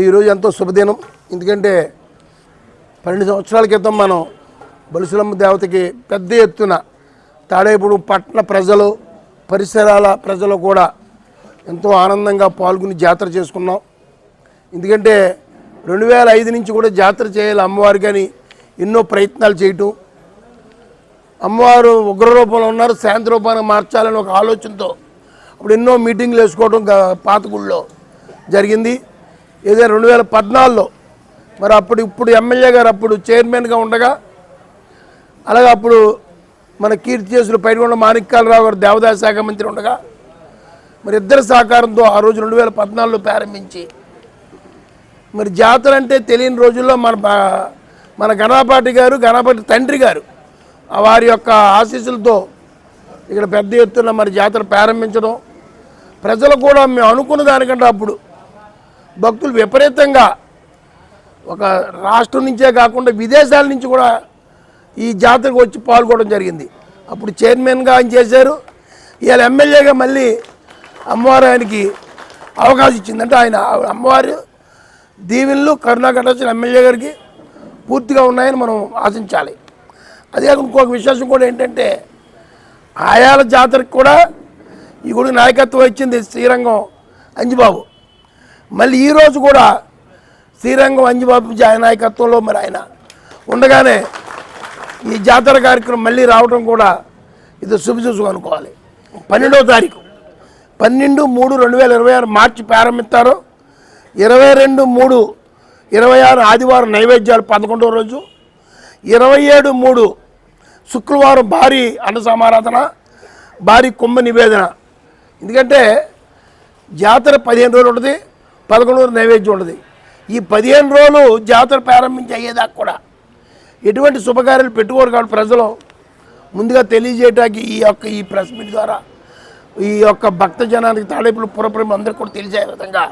ఈరోజు ఎంతో శుభదినం. ఎందుకంటే పన్నెండు సంవత్సరాల క్రితం మనం బలుసులమ్మ దేవతకి పెద్ద ఎత్తున తాడేపుడు పట్టణ ప్రజలు పరిసరాల ప్రజలు కూడా ఎంతో ఆనందంగా పాల్గొని జాతర చేసుకున్నాం. ఎందుకంటే రెండు వేల ఐదు నుంచి కూడా జాతర చేయాలి అమ్మవారు కానీ ఎన్నో ప్రయత్నాలు చేయటం. అమ్మవారు ఉగ్ర రూపంలో ఉన్నారు శాంతి రూపాన్ని మార్చాలని ఒక ఆలోచనతో అప్పుడు ఎన్నో మీటింగ్లు వేసుకోవడం పాత గుళ్ళో జరిగింది. ఏదో రెండు వేల పద్నాలుగులో. మరి అప్పుడు ఇప్పుడు ఎమ్మెల్యే గారు అప్పుడు చైర్మన్గా ఉండగా అలాగే అప్పుడు మన కీర్తి చేసులు పైడికొండ మాణిక్యాలరావు గారు దేవాదాయ శాఖ మంత్రి ఉండగా మరి ఇద్దరి సహకారంతో ఆ రోజు రెండు వేల పద్నాలుగులో ప్రారంభించి మరి జాతర అంటే తెలియని రోజుల్లో మన మన గణపాటి గారు గణపతి తండ్రి గారు వారి యొక్క ఆశీస్సులతో ఇక్కడ పెద్ద ఎత్తున మరి జాతర ప్రారంభించడం. ప్రజలు కూడా మేము అనుకున్న దానికంటే అప్పుడు భక్తులు విపరీతంగా ఒక రాష్ట్రం నుంచే కాకుండా విదేశాల నుంచి కూడా ఈ జాతరకు వచ్చి పాల్గొనడం జరిగింది. అప్పుడు చైర్మన్గా ఆయన చేశారు. ఇవాళ ఎమ్మెల్యేగా మళ్ళీ అమ్మవారు ఆయనకి అవకాశం ఇచ్చింది. అంటే ఆయన అమ్మవారు దీవెనలు కరుణాకటాచిన ఎమ్మెల్యే గారికి పూర్తిగా ఉన్నాయని మనం ఆశించాలి. అదే కాకుండా ఇంకొక విశేషం కూడా ఏంటంటే ఆయాల జాతరకు కూడా ఈ గుడి నాయకత్వం ఇచ్చింది శ్రీరంగం అంజిబాబు. మళ్ళీ ఈరోజు కూడా శ్రీరంగం అంజబాబు జా- నాయకత్వంలో మరి ఆయన ఉండగానే ఈ జాతర కార్యక్రమం మళ్ళీ రావడం కూడా ఇది శుభసూచకం అనుకోవాలి. పన్నెండవ తారీఖు. పన్నెండు మూడు రెండు వేల ఇరవై ఆరు మార్చి ప్రారంభిస్తారు. ఇరవై రెండు మూడు ఇరవై ఆరు ఆదివారం నైవేద్యాలు పదకొండవ రోజు. ఇరవై ఏడు మూడు శుక్రవారం భారీ అన్న సమారాధన భారీ కుంభ నివేదన. ఎందుకంటే జాతర పదిహేను రోజులు ఉంటుంది. పదకొండు నైవేద్యం ఉంటుంది ఈ పదిహేను రోజులు జాతర ప్రారంభించి అయ్యేదాకా కూడా ఎటువంటి శుభకార్యాలు పెట్టుకోరు కాబట్టి ప్రజలు ముందుగా తెలియజేయడానికి ఈ యొక్క ఈ ప్రెస్ మీట్ ద్వారా ఈ యొక్క భక్త జనానికి తాడేపులు పురప్రేమ అందరికీ కూడా తెలిసే విధంగా